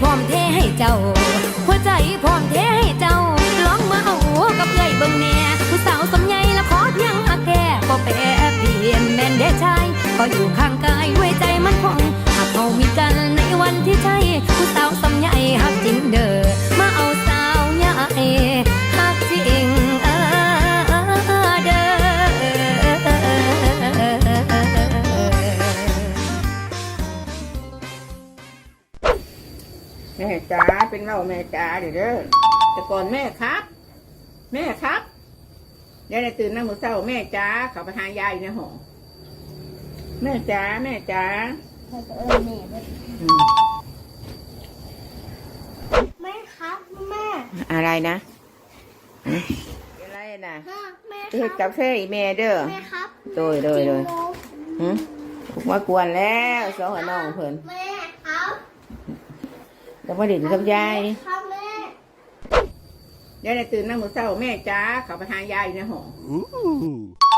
พร้อมเทให้เจ้า หัวใจพร้อมเทให้เจ้า ลองมาเอากับเอ้ยเบิ่งแหน่ผู้สาวสมใหญ่ละคอเพียงหักแก่ก็แปรเปลี่ยนแม่นเด้ชายก็อยู่ข้างกายด้วยใจ แม่จ๋าเป็นเราแม่จ๋าเดี๋ยวเด้อแต่ก่อนแม่ครับ แม่ครับยายได้ตื่นนั่งมือเศร้าแม่จ๋าเขาไปหายายอยู่ในห้องแม่จ๋าแม่จ๋าเออแม่เว้ยอืมแม่ครับแม่ อะไรนะอืมอะไรนะฮะแม่เฮ็ดครักาแฟให้แม่เด้อแม่ครับโดยโดยโดยจริงเหรอหึมากวนแล้วสองหัวน้องเพิ่นแม่ ครับแล้วมาดิ่นกับยายครับแม่ยายได้ตื่นนั่งมือเศร้าแม่จ๋าเขาไปหายายอยู่ในห้อง Ooh.